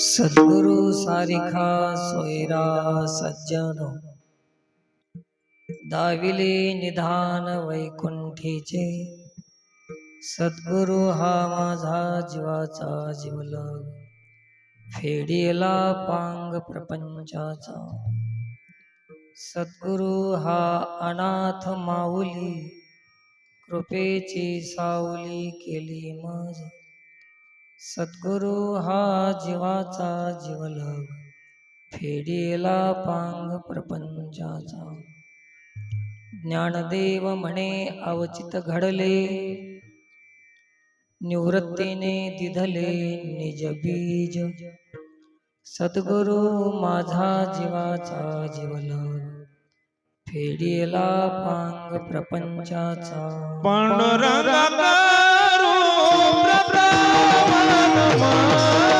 सद्गुरु सारिखा सोयरा सज्जन। दाविले निधान वैकुंठीचे। सद्गुरु हा माझा जीवाचा जीवलग। फेडिला पांग प्रपंचाचा। सद्गुरु हा अनाथ माऊली। कृपेची सावली केली माझी। सद्गुरु हा जीवाचा जीवलग फेडीला पांग प्रपंचाचा. ज्ञानदेव म्हणे अवचित घडले निवृत्तीने दिधले निज बीज. सद्गुरु माझा जीवाचा जीवलग फेडीला पांग प्रपंचाचा. नमः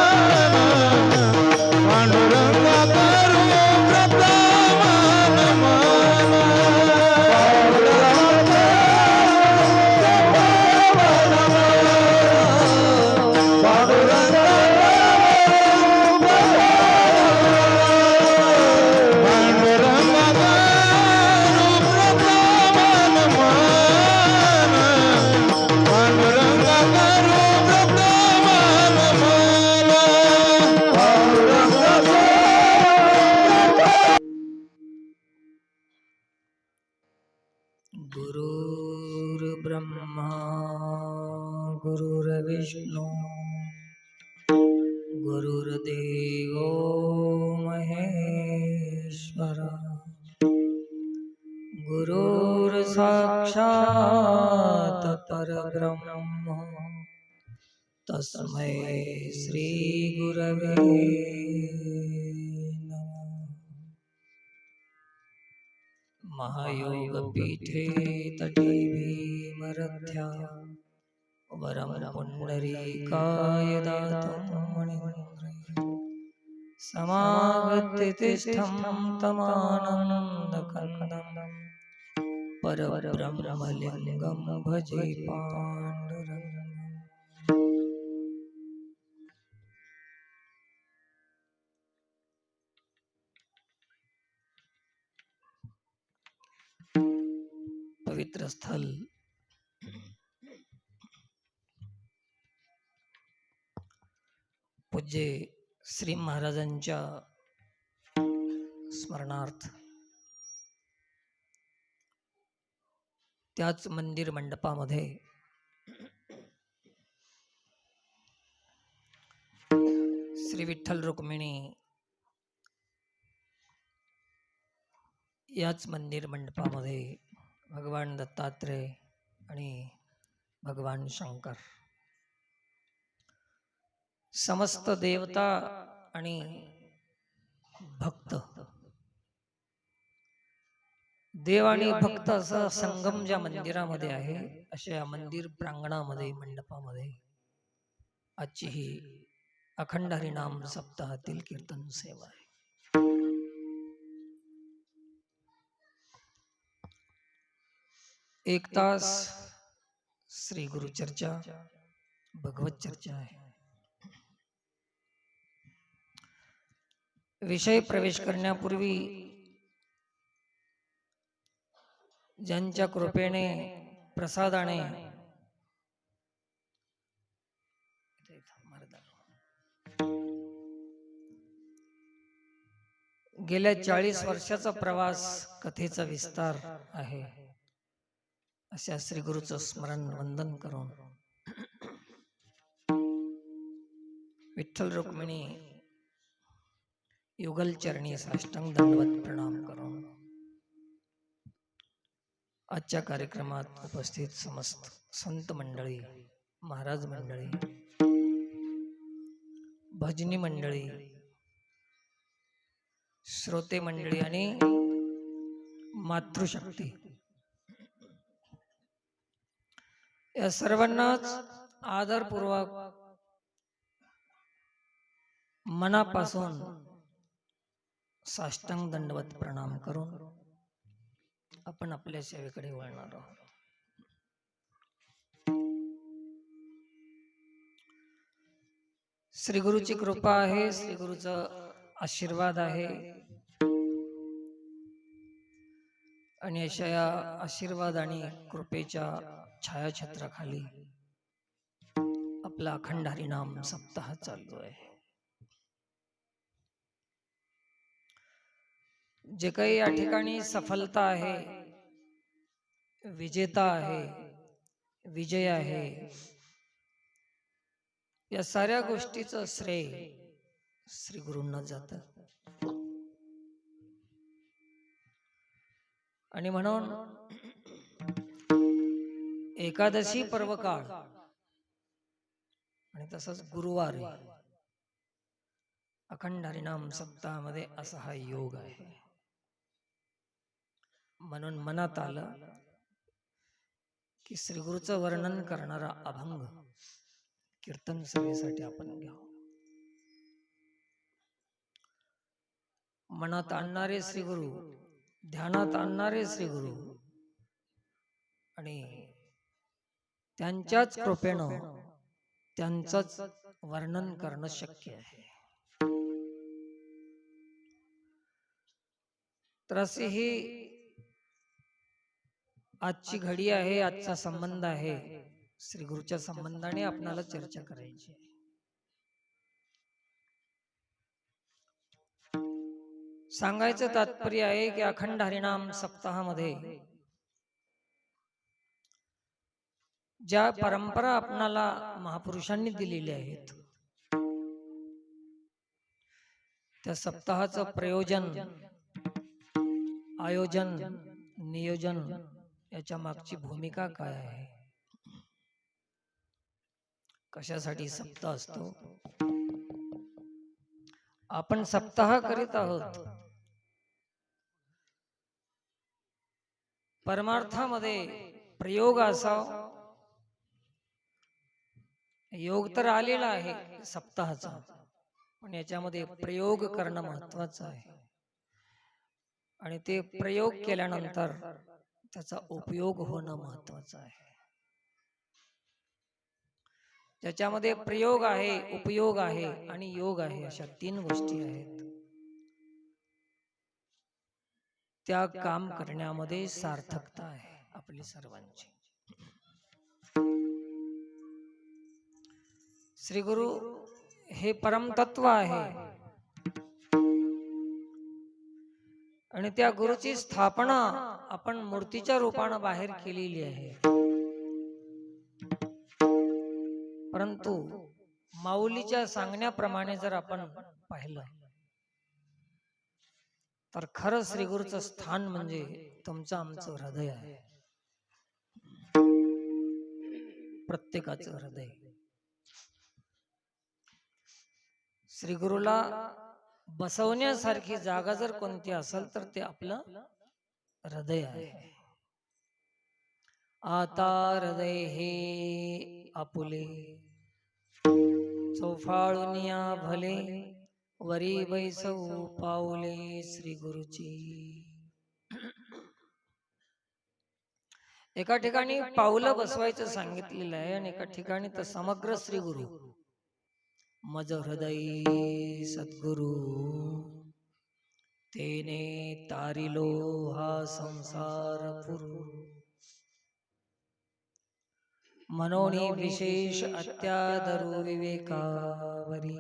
गुरुर्देवो महेश्वर। गुरुर्साक्षात् परब्रह्म। तस्मै श्री गुरवे महायोगपीठे तटे भीमरथ्या वरं पुण्डरीकाय दातुम् समागत्य तिष्ठं तमानन्दकन्दं परब्रह्मलिङ्गं भजे पाण्डुरङ्गम्। पवित्र स्थल पूज्य श्री महाराजांच्या स्मरणार्थ. त्याच मंदिर मंडपामध्ये श्री विठ्ठल रुक्मिणी याच मंदिर मंडपामध्ये भगवान दत्तात्रय आणि भगवान शंकर समस्त देवता आणि भक्त. देव आणि भक्त असा संगम ज्या मंदिरामध्ये आहे अशा या मंदिर प्रांगणामध्ये मंडपामध्ये आजची ही अखंड हरिनाम सप्ताहातील कीर्तन सेवा आहे. एक तास श्री गुरु चर्चा भगवत चर्चा आहे. विषय प्रवेश करण्यापूर्वी ज्यांच्या कृपेने प्रसादाने गेल्या चाळीस वर्षाचा प्रवास कथेचा विस्तार आहे. अशा श्री गुरुचं स्मरण वंदन करून विठ्ठल रुक्मिणी युगल चरणी साष्टांग दंडवत प्रणाम करून आजच्या कार्यक्रमात उपस्थित समस्त संत मंडळी महाराज मंडळी भजनी मंडळी श्रोते मंडळी आणि मातृशक्ती. या सर्वांनाच आदरपूर्वक मनापासून साष्टांग दंडवत प्रणाम करून आपण आपल्या सेवेकडे वळणार आहोत. श्री गुरुची कृपा आहे श्री गुरुचा आशीर्वाद आहे. आणि अशा या आशीर्वाद आणि कृपेच्या छायाछत्राखाली आपला अखंड हरिनाम सप्ताह चालू आहे. जे काही या ठिकाणी सफलता आहे विजेता आहे विजय आहे या साऱ्या गोष्टीचं श्रेय श्री गुरूंना जात. आणि म्हणून एकादशी पर्व काळ आणि तसंच गुरुवार अखंड हरिनाम सप्ताहामध्ये असा हा योग आहे. म्हणून मनात आलं की श्री गुरुचं वर्णन करणारा अभंग कीर्तन सभेसाठी आपण घ्यावं. मनात आणणारे श्री गुरु ध्यानात आणणारे श्री गुरु आणि त्यांच्याच कृपेनं त्यांचंच वर्णन करणं शक्य आहे. तर असे ही आजची घडी आहे आजचा संबंध आहे. श्री गुरुच्या संबंधाने आपणाला चर्चा करायची आहे. सांगायचं तात्पर्य आहे की अखंड हरिनाम सप्ताहामध्ये ज्या परंपरा आपणाला महापुरुषांनी दिलेल्या आहेत. त्या सप्ताहाचं प्रयोजन आयोजन नियोजन याच्या मागची भूमिका काय आहे? कशासाठी सप्ताह असतो? आपण सप्ताह करीत आहोत. परमार्थामध्ये प्रयोग असाव. योग तर आलेला आहे सप्ताहाचा. पण याच्यामध्ये प्रयोग करणं महत्वाचं आहे. आणि ते प्रयोग केल्यानंतर त्याचा उपयोग होणं महत्वाचं आहे. ज्याच्यामध्ये प्रयोग आहे उपयोग आहे आणि योग आहे अशा तीन गोष्टी आहेत. त्या काम करण्यामध्ये सार्थकता आहे आपली सर्वांची. श्री गुरु हे परमतत्व आहे. आणि त्या गुरुची स्थापना आपण मूर्तीच्या रूपानं बाहेर केलेली आहे. परंतु माऊलीच्या सांगण्याप्रमाणे जर आपण पाहिलं तर खरं श्री गुरुचं स्थान म्हणजे तुमचं आमचं हृदय आहे. प्रत्येकाचं हृदय. श्री गुरुला बसवण्यासारखी जागा जर कोणती असेल तर ते आपलं हृदय आहे. आता हृदय हे आपुले. चौफाळुनिया भले वरी बैसऊ पाऊले श्री गुरुची एका ठिकाणी पावलं बसवायचं सांगितलेलं आहे आणि एका ठिकाणी तर समग्र श्री गुरु. मज हृदय सद्गुरु तेने तारिलो हा संसार पुरु। मनोनी विशेष अत्यादरू विवेकावरी।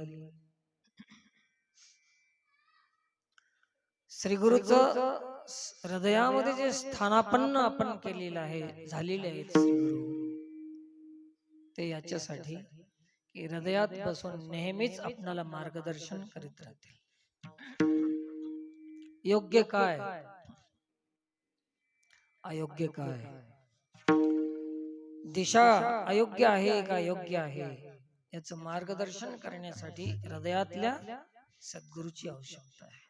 श्री गुरुचं हृदयामध्ये जे स्थानापन्न आपण केलेलं आहे झालेले आहेत ते याच्यासाठी की हृदयात बसून नेहमीच आपणाला मार्गदर्शन करीत राहतील. योग्य काय? अयोग्य काय? दिशा अयोग्य आहे का योग्य आहे? याचं मार्गदर्शन करण्यासाठी हृदयातल्या सद्गुरूची आवश्यकता आहे.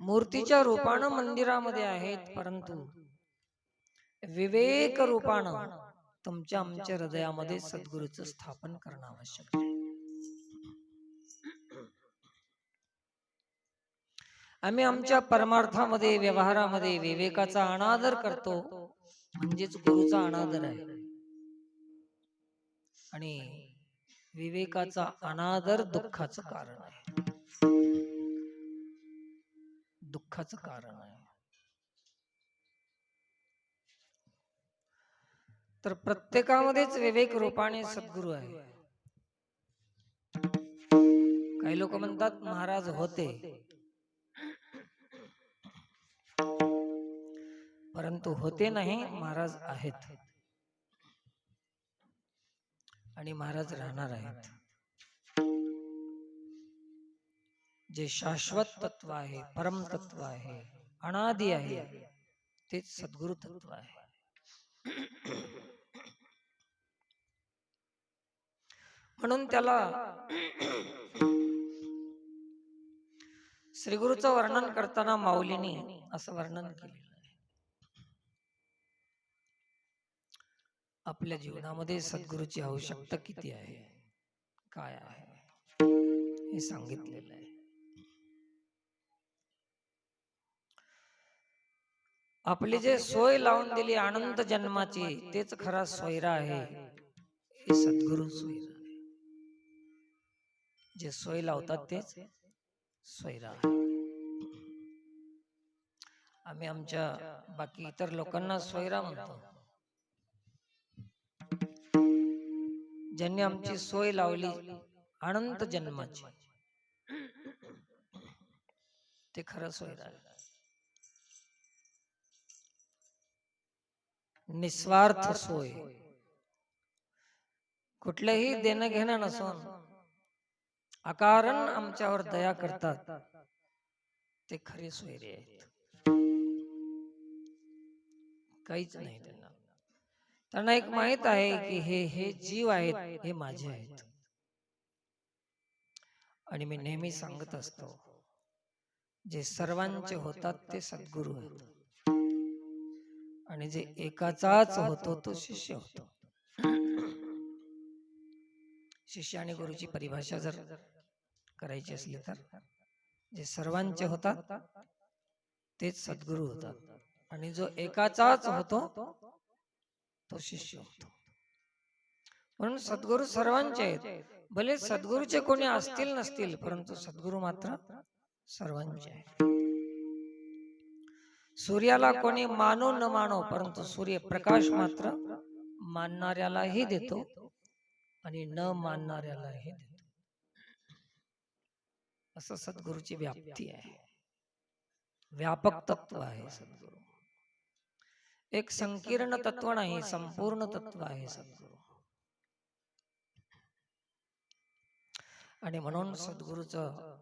मूर्तीच्या रूपानं मंदिरामध्ये आहेत परंतु विवेक रूपानं तुमच्या आमच्या हृदयामध्ये सद्गुरूचं स्थापन करणं आवश्यक आहे. आम्ही आमच्या परमार्थामध्ये व्यवहारामध्ये विवेकाचा अनादर करतो. म्हणजेच गुरुचा अनादर आहे. आणि विवेकाचा अनादर दुःखाचं कारण आहे. दुःखाचं कारण आहे. तर प्रत्येकामध्येच विवेक रूपाने सद्गुरू आहे. काही लोक म्हणतात महाराज होते. परंतु होते नाही महाराज आहेत. आणि महाराज राहणार आहेत. जे शाश्वत तत्व आहे परम तत्व आहे अनादि आहे तेच सद्गुरु तत्व आहे. म्हणून त्याला श्रीगुरूचं वर्णन करताना माऊलीने असं वर्णन केलेलं आहे. आपल्या जीवनामध्ये सद्गुरूची आवश्यकता किती आहे? काय आहे? हे सांगितलेलं आहे. आपली जे सोय लावून दिली आनंद जन्माची तेच खरा सोयरा आहे हे सद्गुरु सोयरा जे सोय लावतात तेच सोयरा आम्ही आमच्या बाकी इतर लोकांना सोयरा म्हणतो. ज्यांनी आमची सोय लावली अनंत जन्माची. ते खरं सोयरा निस्वार्थ सोय. कुठलंही देणं घेणं नसून अकारण आमच्यावर दया करतात. ते खरे सोयरे आहेत. काहीच नाही त्यांना. त्यांना एक माहीत आहे की हे हे जीव आहेत हे माझे आहेत. आणि मी नेहमी सांगत असतो जे सर्वांचे होतात ते सद्गुरू आहेत. आणि जे एकाचाच होतो तो शिष्य होतो. शिष्य आणि गुरुची परिभाषा जर करायची असली तर. जे सर्वांचे होतात तेच सद्गुरू होतात. आणि जो एकाचाच होतो तो शिष्य होतो. म्हणून सद्गुरू सर्वांचे आहेत. भले सद्गुरूचे कोणी असतील नसतील परंतु सद्गुरू मात्र सर्वांचे आहेत. सूर्याला कोणी मानो न मानो परंतु सूर्य प्रकाश मात्र मानणाऱ्यालाही देतो आणि न मानणाऱ्यालाही देतो. असं सद्गुरूची व्याप्ती आहे. व्यापक तत्व आहे सद्गुरू. एक संकीर्ण तत्व नाही संपूर्ण तत्व आहे सद्गुरू. आणि म्हणून सद्गुरूचं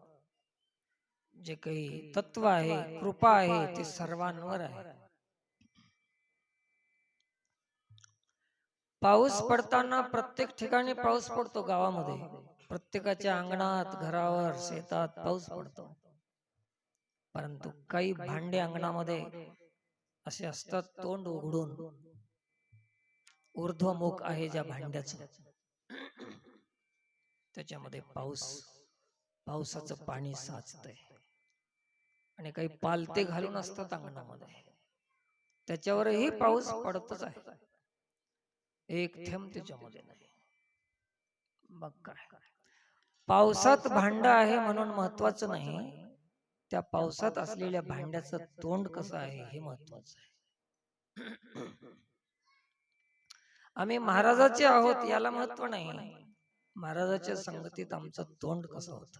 जे काही तत्व आहे कृपा आहे ते सर्वांवर आहे. पाऊस पडताना प्रत्येक ठिकाणी पाऊस पडतो गावामध्ये. प्रत्येकाच्या अंगणात घरावर शेतात पाऊस पडतो. परंतु काही भांडे अंगणामध्ये असे असतात तोंड उघडून. ऊर्ध्वमुख आहे ज्या भांड्याच. त्याच्यामध्ये पाऊस पावसाचं पाणी साचतंय. आणि काही पालते घालून असतात अंगणामध्ये. त्याच्यावरही पाऊस पडतच आहे. एक थेंब त्याच्यामध्ये नाही. मग काय? पावसात भांड आहे म्हणून महत्वाचं नाही. त्या पावसात असलेल्या भांड्याचं तोंड कसं आहे हे महत्वाचं आहे. आम्ही महाराजाचे आहोत याला महत्त्व नाही. महाराजाच्या संगतीत आमचं तोंड कसं होत?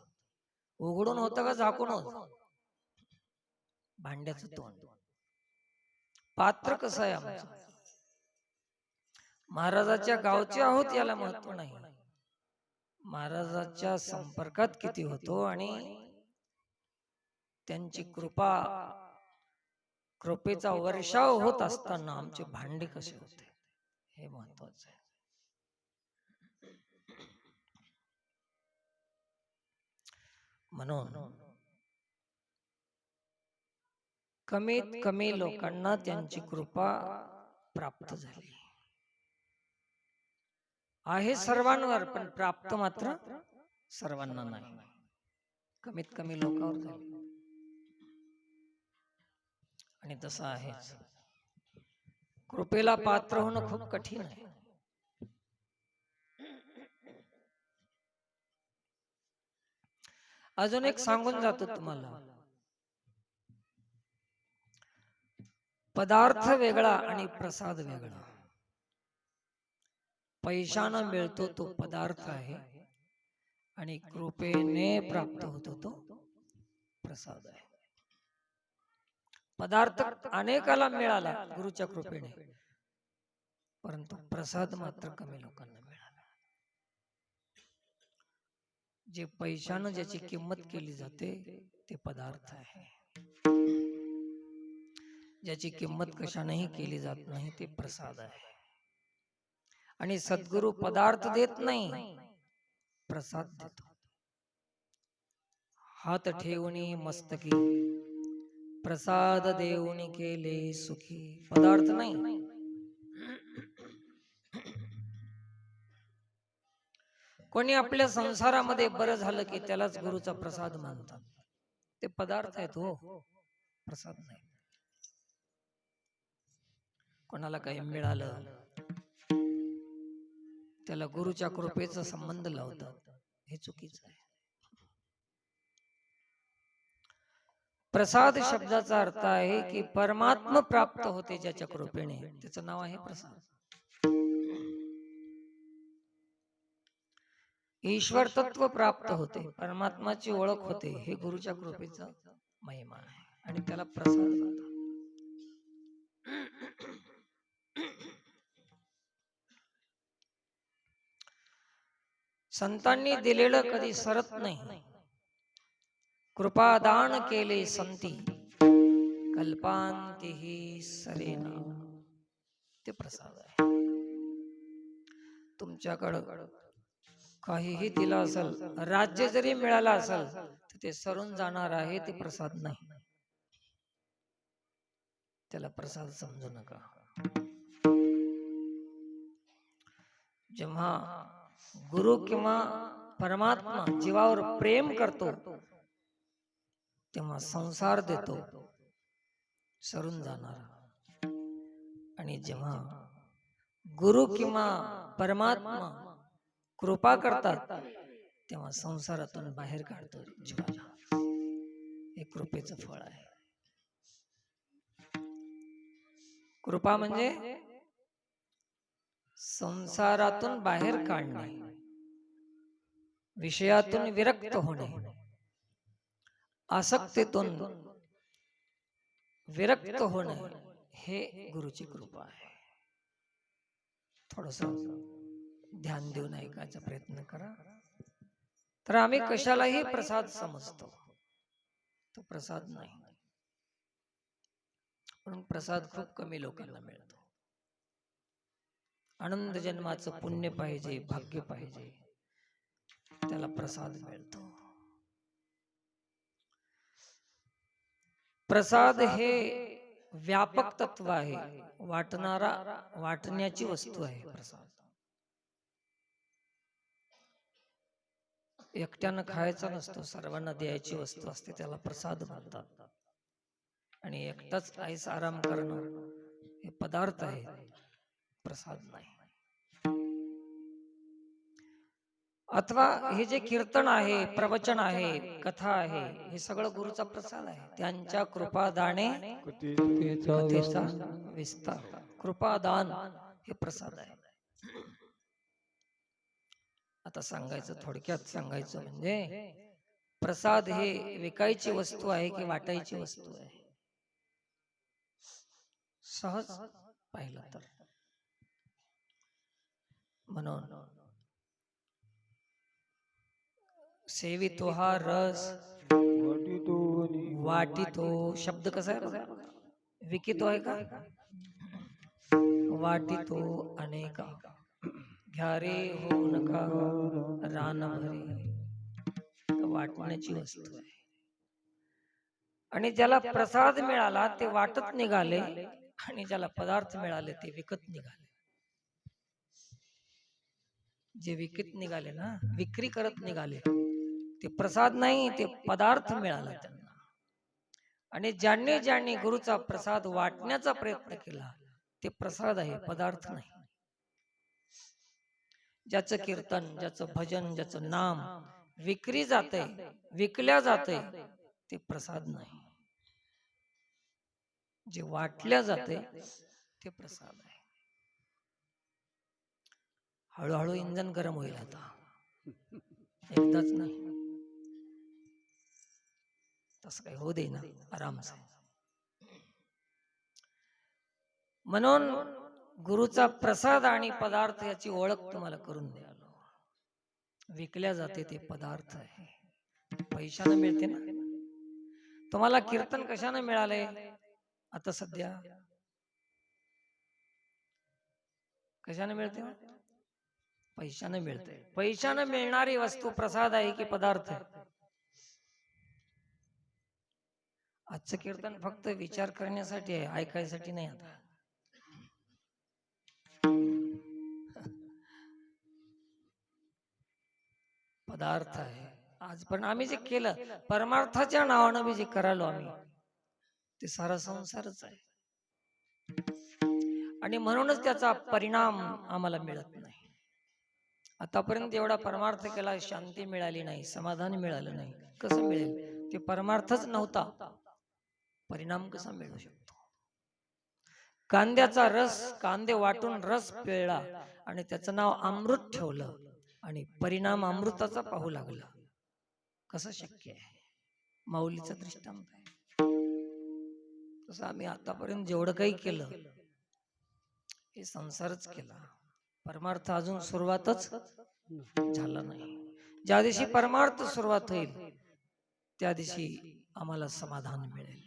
उघडून होतं का झाकून होत भांड्याचं तोंड. पात्र कसं आहे आमचं? महाराजाच्या गावचे आहोत याला महत्त्व नाही. महाराजाच्या संपर्कात किती होतो आणि त्यांची कृपा कृपेचा वर्षाव होत असताना आमचे भांडे कसे होते? हे महत्वाचं आहे. म्हणून कमीत कमी लोकांना त्यांची कृपा प्राप्त झाली. आहे सर्वांवर पण प्राप्त मात्र सर्वांना नाही. कमीत कमी लोकांवर झाली आणि तसं आहेच. कृपेला पात्र होणं खूप कठीण आहे. अजून एक सांगून जातो तुम्हाला. पदार्थ वेगळा आणि प्रसाद वेगळा. पैशानं मिळतो तो पदार्थ आहे. आणि कृपेने प्राप्त होतो तो प्रसाद आहे. पदार्थ अनेकाला मिळाला गुरुच्या कृपेने. परंतु प्रसाद मात्र कमी लोकांना मिळाला. जे पैशानं ज्याची किंमत केली जाते ते पदार्थ आहे. ज्याची किंमत कशानेही केली जात नाही ते प्रसाद आहे. आणि सद्गुरु पदार्थ देत नाही प्रसाद देतो. हात ठेवणी मस्तकी प्रसाद देऊनी केले सुखी. पदार्थ नाही. कोणी आपल्या संसारामध्ये बरं झालं की त्यालाच गुरुचा प्रसाद मानतात ते पदार्थ आहेत हो. प्रसाद नाही. कोणाला काही मिळालं त्याला गुरुच्या कृपेचा संबंध लावतात. हे चुकीचं आहे. प्रसाद शब्दाचा अर्थ आहे की परमात्म प्राप्त होते ज्याच्या कृपेने. त्याचं नाव आहे प्रसाद. ईश्वर तत्व प्राप्त होते. परमात्माची ओळख होते. हे गुरुच्या कृपेचा महिमा आहे. आणि त्याला प्रसाद संतांनी दिलेलं कधी सरत नाही. कृपादान केले संती. कल्पांतीही सरेना. ते प्रसाद आहे. तुमच्याकडं काहीही दिलं असेल राज्य जरी मिळालं असेल तर ते सरून जाणार आहे ते प्रसाद नाही. त्याला प्रसाद समजू नका. जेव्हा गुरु किंवा परमात्मा जीवावर प्रेम करतो तेव्हा संसार देतो सरून जाणार. आणि जेव्हा गुरु किंवा परमात्मा कृपा करतात तेव्हा संसारातून बाहेर काढतो जीवाला. हे कृपेचं फळ आहे. कृपा म्हणजे संसारातून बाहेर काढणे. विषयातून विरक्त होणे. आसक्तीतून विरक्त होणे हे गुरुची कृपा आहे. थोडस ध्यान देऊन ऐकायचा प्रयत्न करा. तर आम्ही कशालाही प्रसाद समजतो. तो प्रसाद नाही. म्हणून प्रसाद खूप कमी लोकांना मिळतो. आनंद जन्माचं पुण्य पाहिजे भाग्य पाहिजे. त्याला प्रसाद मिळतो. प्रसाद हे व्यापक तत्व आहे. वाटणारा वाटण्याची वस्तू आहे प्रसाद. एकट्यानं खायचा नसतो सर्वांना द्यायची वस्तू असते त्याला प्रसाद म्हणतात. आणि एकटाच आईस आराम करणं हे पदार्थ आहे. प्रसाद नाही. अथवा हे जे कीर्तन आहे प्रवचन आहे कथा आहे हे सगळं गुरुचा प्रसाद आहे. त्यांच्या कृपादाने कथेचा विस्तार. कृपादान हे प्रसाद आहे. आता सांगायचं थोडक्यात सांगायचं म्हणजे प्रसाद हे विकायची वस्तू आहे की वाटायची वस्तू आहे? सहज पाहिलं तर. म्हणून. सेवितो हा रस. वाटितो शब्द कसा आहे विकितो आहे का? वाटितो अनेका. घ्या रे हो नका. रान भरे. वाटण्याची वस्तू आहे? आणि ज्याला प्रसाद मिळाला ते वाटत निघाले आणि ज्याला पदार्थ मिळाले ते विकत निघाले. जे विकत निघाले ना विक्री करत निघाले. ते प्रसाद नाही ते पदार्थ मिळाला त्यांना. आणि ज्यांनी ज्यांनी गुरुचा प्रसाद वाटण्याचा प्रयत्न केला ते प्रसाद आहे पदार्थ नाही. ज्याचं कीर्तन ज्याचं भजन ज्याचं नाम विक्री जाते विकल्या जाते ते प्रसाद नाही. जे वाटल्या जाते ते प्रसाद आहे. हळूहळू इंधन गरम होईल आता. एकदाच नाही. तसं काही होऊ दे ना आरामसे. म्हणून गुरुचा प्रसाद आणि पदार्थ याची ओळख तुम्हाला करून द्यालो विकल्या जाते ते पदार्थ आहे. पैशानं मिळते ना. तुम्हाला कीर्तन कशानं मिळाले? आता सध्या. कशाने मिळते? पैशाने मिळते पैशाने मिळणारी वस्तू प्रसाद आहे की पदार्थ? आजचं कीर्तन फक्त विचार करण्यासाठी आहे. ऐकायसाठी नाही आता. पदार्थ आहे. आज पण आम्ही जे केलं परमार्थाच्या नावानं बी जे करालो आम्ही ते सारा संसारच आहे. आणि म्हणूनच त्याचा परिणाम आम्हाला मिळत नाही. आतापर्यंत एवढा परमार्थ केला शांती मिळाली नाही समाधान मिळालं नाही. कसं मिळेल? ते परमार्थच नव्हता. परिणाम कसा मिळू शकतो? कांद्याचा रस कांदे वाटून रस पिळला आणि त्याचं नाव अमृत ठेवलं आणि परिणाम अमृताचा पाहू लागला. कसं शक्य आहे? माऊलीचं दृष्टांत आहे. तसं आम्ही आतापर्यंत जेवढं काही केलं हे संसारच केला. परमार्थ अजून सुरुवातच झाला नाही. ज्या दिवशी परमार्थ सुरुवात होईल त्या दिवशी आम्हाला समाधान मिळेल.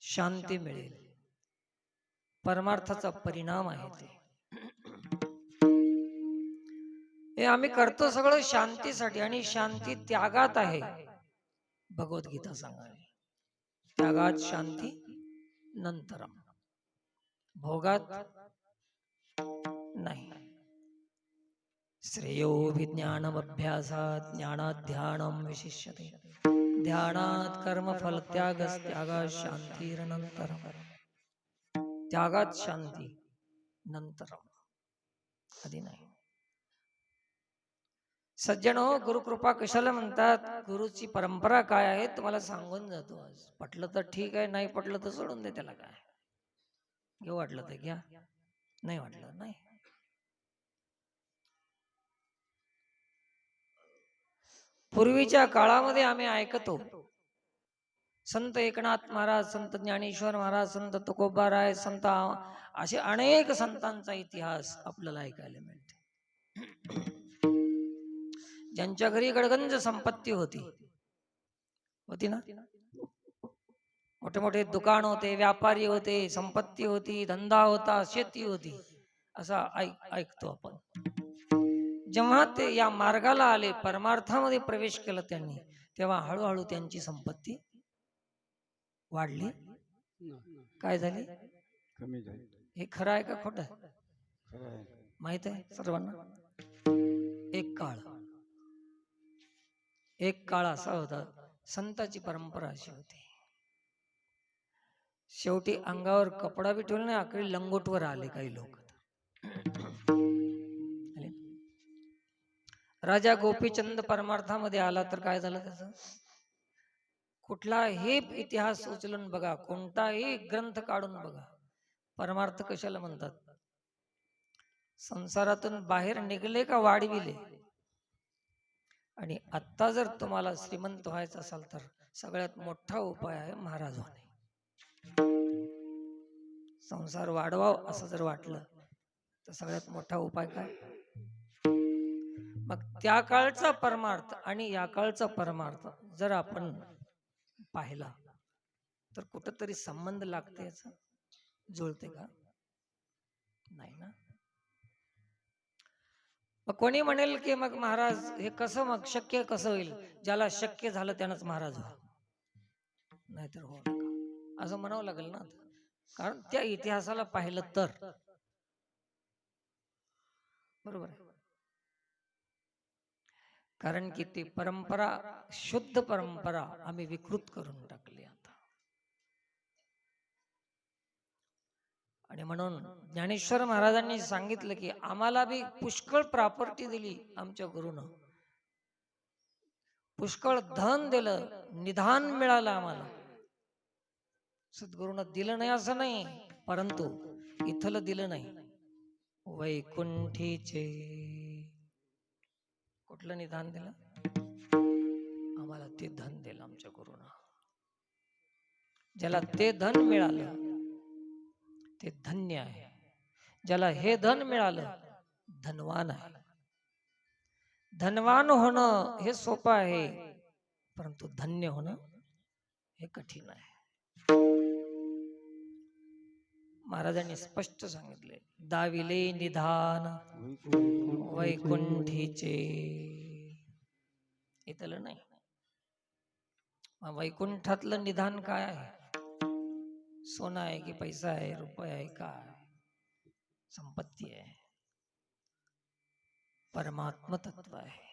शांती मिळेल. परमार्थाचा परिणाम आहे ते. हे आम्ही करतो सगळं शांतीसाठी आणि शांती त्यागात आहे. भगवद्गीता सांगावी. त्यागात शांती नंतरम. भोगात नाही। श्रेयो विज्ञानमभ्यासात ज्ञानात ध्यानम विशिष्यते। ध्यानात कर्म फल त्याग त्यागात शांतीरनंतरम त्यागात शांती नंतरम नाही। सज्जन हो गुरुकृपा कशाला म्हणतात? गुरुची परंपरा काय आहे? तुम्हाला सांगून जातो आज. पटलं तर ठीक आहे, नाही पटलं तर सोडून दे त्याला काय. घेऊ वाटलं तर घ्या. नाही वाटलं, नाही. पूर्वीच्या काळामध्ये आम्ही ऐकतो. संत एकनाथ महाराज संत ज्ञानेश्वर महाराज संत तुकोबा राय संत असे अनेक संतांचा इतिहास आपल्याला ऐकायला मिळते. ज्यांच्या घरी गडगंज संपत्ती होती. होती ना? मोठे मोठे दुकान होते व्यापारी होते संपत्ती होती धंदा होता शेती होती. असा ऐक ऐकतो आपण. जेव्हा ते या मार्गाला आले परमार्थामध्ये प्रवेश केला त्यांनी तेव्हा हळूहळू त्यांची संपत्ती वाढली. काय झाली? कमी झाली. हे खरं आहे का खोटं? आहे? माहीत आहे सर्वांना? एक काळ. एक काळ असा होता संताची परंपरा अशी होती. शेवटी अंगावर कपडा बी ठेवला नाही आकडे लंगोटवर आले काही लोक. राजा गोपीचंद परमार्थामध्ये आला तर काय झालं त्याचं? कुठलाही इतिहास उचलून बघा कोणताही ग्रंथ काढून बघा. परमार्थ कशाला म्हणतात? संसारातून बाहेर निघले का वाढविले? आणि आत्ता जर तुम्हाला श्रीमंत व्हायचं असाल तर सगळ्यात मोठा उपाय आहे महाराज होणे. संसार वाढवाव असं जर वाटलं तर सगळ्यात मोठा उपाय काय? मग त्या काळचा परमार्थ आणि या काळचा परमार्थ जर आपण पाहिला तर कुठंतरी संबंध लागते याचा. जुळते का? नाही ना? मग कोणी म्हणेल की मग महाराज हे कसं मग शक्य कसं होईल? ज्याला शक्य झालं त्यानंच महाराज व्हा. नाहीतर हो असं म्हणावं लागेल ना. कारण त्या इतिहासाला पाहिलं तर. बरोबर आहे? कारण की ती परंपरा शुद्ध परंपरा आम्ही विकृत करून टाकली आता. आणि म्हणून ज्ञानेश्वर महाराजांनी सांगितलं की आम्हाला बी पुष्कळ प्रॉपर्टी दिली आमच्या गुरुनं. पुष्कळ धन दिलं निधान मिळालं आम्हाला. सद्गुरूनं दिलं नाही असं नाही परंतु इथलं दिलं नाही. वैकुंठीचे कुठलं निधान दिलं? आम्हाला ते धन दिलं आमच्या गुरुनं. ज्याला ते धन मिळालं, ते धन्य आहे. ज्याला हे धन मिळालं, धनवान आहे. धनवान होणं हे सोपं आहे, परंतु धन्य होणं हे कठीण आहे. महाराजांनी स्पष्ट सांगितले दाविले निधान वैकुंठीचे. इथलं नाही. वैकुंठातलं निधान काय आहे? सोनं आहे की पैसा आहे रुपये आहे काय संपत्ती आहे. परमात्म तत्व आहे.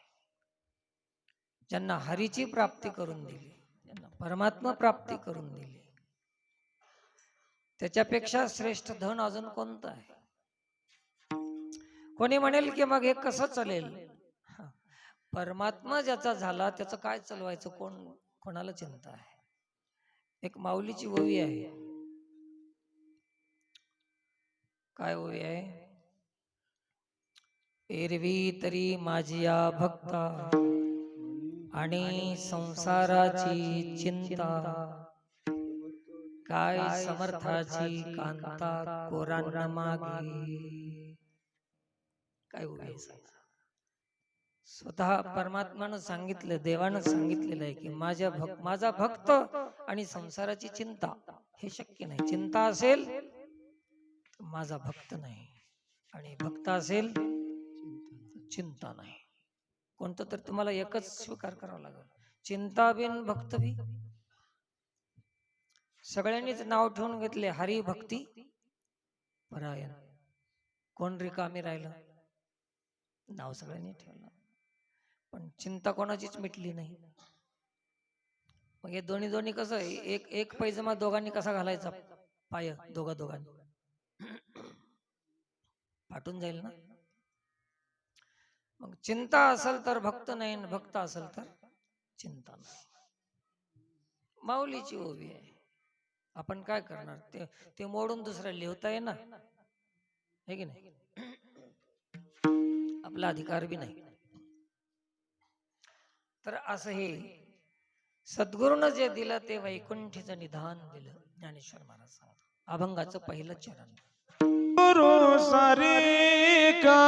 ज्यांना हरीची प्राप्ती करून दिली ज्यांना परमात्मा प्राप्ती करून दिली त्याच्यापेक्षा श्रेष्ठ धन अजून कोणतं आहे? कोणी म्हणेल की मग हे कसं चालेल? परमात्मा ज्याचा झाला त्याचं काय चालवायचं? कोण कोणाला चिंता आहे? एक माऊलीची ओवी आहे. काय ओवी आहे? एरवी तरी माझिया भक्ता आणि संसाराची चिंता. काय समर्थाची कांता कोरांना मागे काय स्वतः परमात्मानं सांगितलं देवानं सांगितलेलं आहे की माझ्या भक्त माझा भक्त आणि संसाराची चिंता. हे शक्य नाही. चिंता असेल तर माझा भक्त नाही. आणि भक्त असेल चिंता नाही. कोणतं तर तुम्हाला एकच स्वीकार करावा लागेल. चिंता बिन भक्त बी सगळ्यांनीच नाव ठेवून घेतले हरी भक्ती परायण. कोण रिकामी राहिलं? नाव सगळ्यांनी ठेवलं. पण चिंता कोणाचीच मिटली नाही. मग हे दोन्ही दोन्ही कसं आहे? एक एक पैजमा दोघांनी कसा घालायचा? पाय दोघा दोघांनी. फाटून जाईल ना? मग चिंता असेल तर भक्त नाही भक्त असेल तर चिंता नाही. माऊलीची ओवी आहे. आपण काय करणार? ते ते मोडून दुसऱ्या लिहता आहे ना है की नाही? आपला अधिकार बी नाही. तर असं हे सद्गुरूनं जे दिलं ते वैकुंठीचं निधान दिलं ज्ञानेश्वर महाराज सांगतात. अभंगाचं पहिलं चरण. गुरु सारी का